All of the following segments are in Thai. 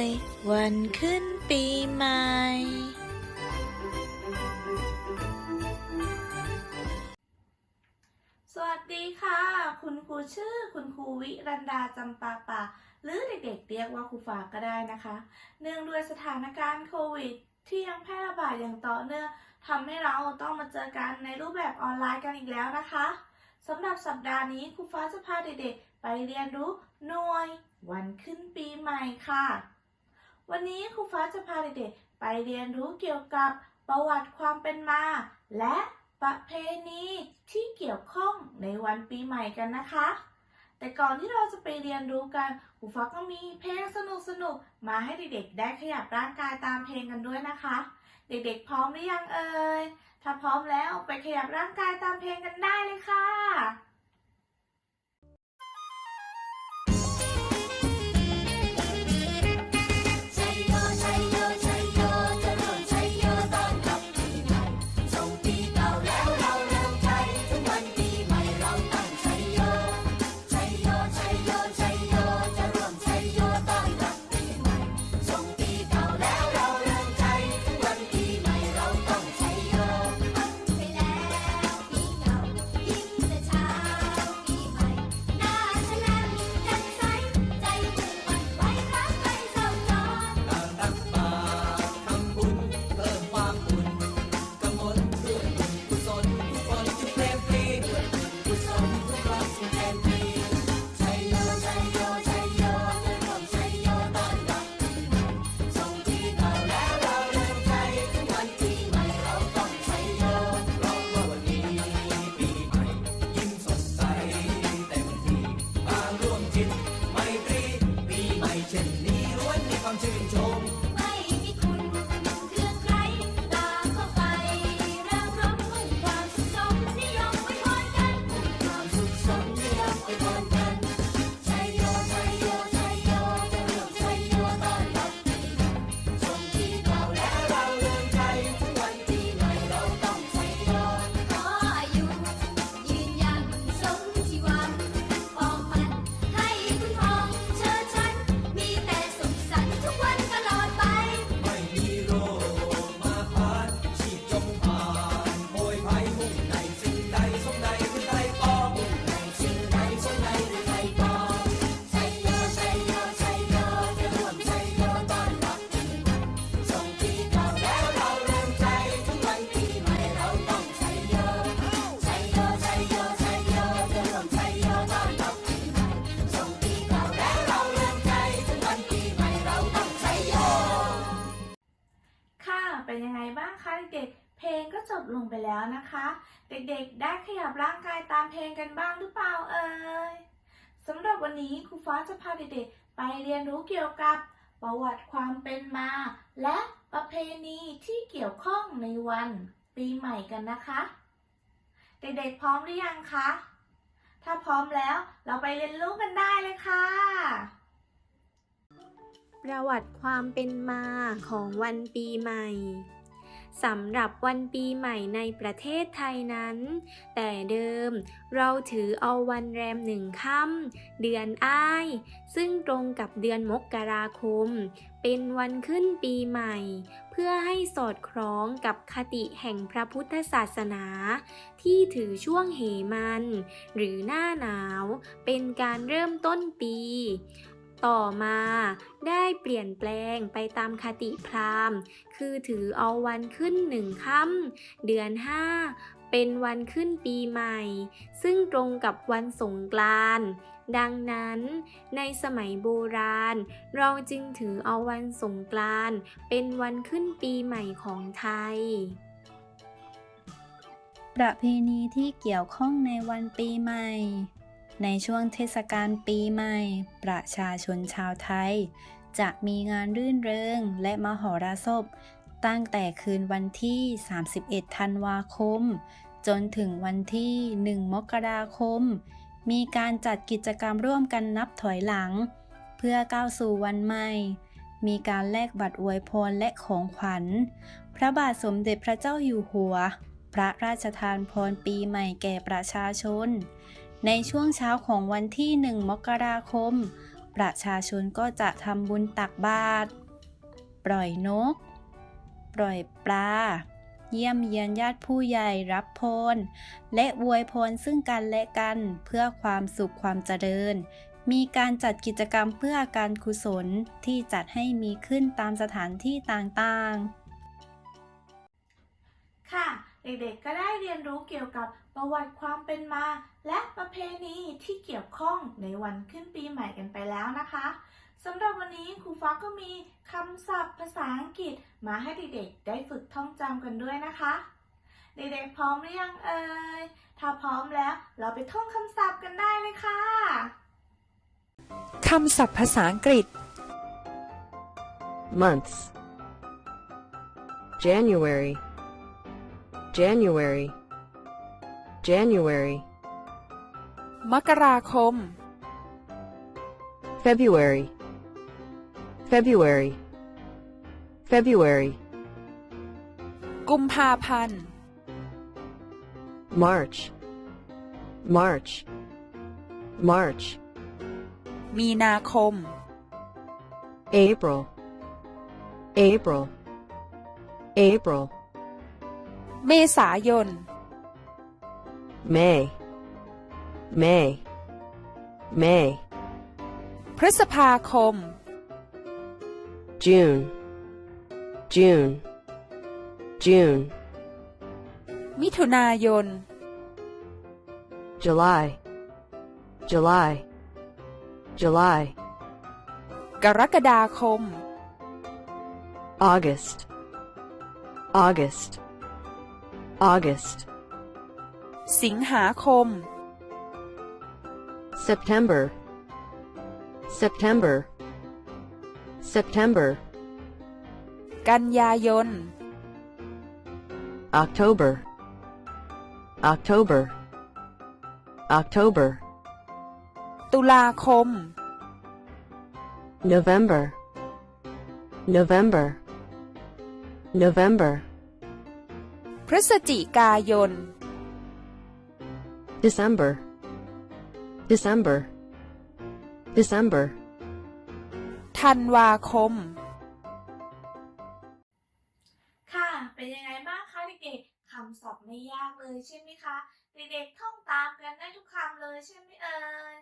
วยวันขึ้นปีใหม่ สวัสดีค่ะ คุณครูชื่อคุณครูวิรันดาจำปาป่าหรือเด็กๆเรียกว่าครูฝากก็ได้นะคะ เนื่องด้วยสถานการณ์โควิดที่ยังแพร่ระบาดอย่างต่อเนื่องทำให้เราต้องมาเจอกันในรูปแบบออนไลน์กันอีกแล้วนะคะสำหรับสัปดาห์นี้ครูฟ้าจะพาเด็กๆ ไปเรียนรู้หน่วย วันขึ้นปีใหม่ค่ะ วันนี้ครูฟ้าจะพาเด็กๆไปเรียนรู้เกี่ยวกับประวัติความเป็นมา และประเพณีที่เกี่ยวข้องในวันปีใหม่กันนะคะ แต่ก่อนที่เราจะไปเรียนรู้กันครูฟ้าก็มีเพลงสนุกๆมาให้เด็กๆ ได้ขยับร่างกายตามเพลงกันด้วยนะคะ เด็กๆ พร้อมหรือยังเอ่ยถ้าพร้อมแล้วไปขยับร่างกายตามเพลงกันได้เลยค่ะ เป็นยังไงบ้างคะเด็กๆเพลงก็จบลงไปแล้วนะคะ เด็กๆ ได้ขยับร่างกายตามเพลงกันบ้างหรือเปล่าเอ่ยสำหรับวันนี้ครูฟ้าจะพาเด็กๆ ไปเรียนรู้เกี่ยวกับประวัติความเป็นมา และประเพณีที่เกี่ยวข้องในวันปีใหม่กันนะคะ เด็กๆ พร้อมหรือยังคะ ถ้าพร้อมแล้วเราไปเรียนรู้กันได้เลยค่ะ ประวัติความเป็นมาของวันปีใหม่สำหรับวันปีใหม่ในประเทศไทยนั้น แต่เดิมเราถือเอาวันแรมหนึ่งค่ำเดือนอ้าย ซึ่งตรงกับเดือนมกราคม เป็นวันขึ้นปีใหม่ เพื่อให้สอดคล้องกับคติแห่งพระพุทธศาสนา ที่ถือช่วงเหมัน หรือหน้าหนาว เป็นการเริ่มต้นปี ต่อมาได้เปลี่ยนแปลงไปตามคติพราหมณ์ คือถือเอาวันขึ้นหนึ่งค่ำเดือนห้าเป็นวันขึ้นปีใหม่ ซึ่งตรงกับวันสงกรานต์ดังนั้นในสมัยโบราณ เราจึงถือเอาวันสงกรานต์เป็นวันขึ้นปีใหม่ของไทย ประเพณีที่เกี่ยวข้องในวันปีใหม่ ในช่วงเทศกาลปีใหม่ ประชาชนชาวไทย จะมีงานรื่นเริงและมหรสพ ตั้งแต่คืนวันที่ 31 ธันวาคม จนถึงวันที่ 1 มกราคม มีการจัดกิจกรรมร่วมกันนับถอยหลัง เพื่อก้าวสู่วันใหม่ มีการแลกบัตรอวยพรและของขวัญ พระบาทสมเด็จพระเจ้าอยู่หัว พระราชทานพรปีใหม่แก่ประชาชน ในช่วงเช้าของวันที่ 1 มกราคม ประชาชนก็จะทำบุญตักบาตร ปล่อยนก ปล่อยปลา เยี่ยมเยียนญาติผู้ใหญ่รับพร และอวยพรซึ่งกันและกันเพื่อความสุขความเจริญ มีการจัดกิจกรรมเพื่อการกุศลที่จัดให้มีขึ้นตามสถานที่ต่างๆ ค่ะ เด็กๆ ก็ได้เรียนรู้เกี่ยวกับ ประวัติความเป็นมา และประเพณีที่เกี่ยวข้องในวันขึ้นปีใหม่กันไปแล้วนะคะสำหรับวันนี้ครูฟ้าก็มีคำศัพท์ภาษาอังกฤษมาให้เด็กๆ ได้ฝึกท่องจำกันด้วยนะคะ เด็กๆพร้อมหรือยังเอ่ย ถ้าพร้อมแล้วเราไปท่องคำศัพท์กันได้เลยค่ะ คำศัพท์ภาษาอังกฤษ months January January January มกราคม February February February กุมภาพันธ์ March March March มีนาคม April April April เมษายน May May May พฤษภาคม June June June มิถุนายน July July July กรกฎาคม August August August สิงหาคม September September September กันยายน October October October ตุลาคม November November November พฤศจิกายน December December December ธันวาคม ค่ะ เป็นยังไงบ้างคะเด็กๆคำศัพท์ไม่ยากเลยใช่ไหมคะ เด็กๆท่องตามกันได้ทุกคำเลยใช่ไหมเอ่ย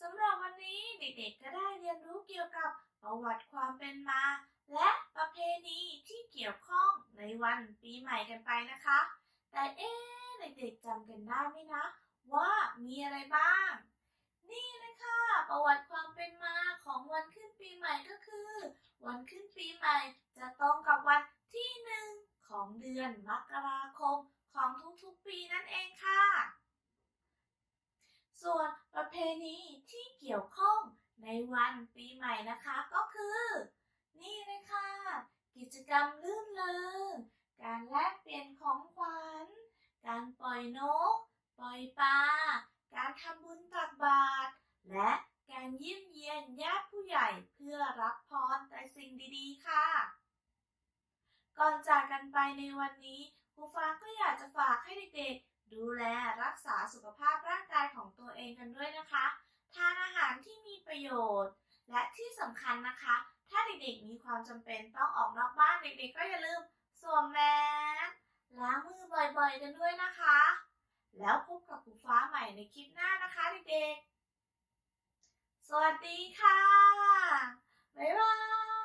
สำหรับวันนี้เด็กๆก็ได้เรียนรู้เกี่ยวกับประวัติความเป็นมา และประเพณีที่เกี่ยวข้องในวันปีใหม่กันไปนะคะ แต่เอ๊เด็กๆจำกันได้ไหมนะ ว่ามีอะไรบ้าง นี่เลยค่ะประวัติความเป็นมาของวันขึ้นปีใหม่ก็คือ วันขึ้นปีใหม่ จะตรงกับวันที่หนึ่งของเดือนมกราคมของทุกๆปีนั่นเองค่ะ ส่วนประเพณีที่เกี่ยวข้องในวันปีใหม่นะคะก็คือ นี่เลยค่ะ กิจกรรมลื่นเริงการแลกเปลี่ยนของขวัญ การปล่อยนก ปล่อยปลา การทำบุญตักบาตร และการเยี่ยมเยียนญาติผู้ใหญ่เพื่อรับพรแต่สิ่งดีๆ ค่ะ ก่อนจากกันไปในวันนี้ครูฟ้าก็อยากจะฝากให้เด็กๆ ดูแลรักษาสุขภาพร่างกายของตัวเองกันด้วยนะคะ ทานอาหารที่มีประโยชน์ และที่สำคัญนะคะ ถ้าเด็กๆ มีความจำเป็นต้องออกนอกบ้านเด็กๆ ก็อย่าลืมสวมแมสล้างมือบ่อยๆ กันด้วยนะคะ แล้วพบกับครูฟ้าใหม่ในคลิปหน้านะคะเด็กๆ สวัสดีค่ะ บ๊ายบาย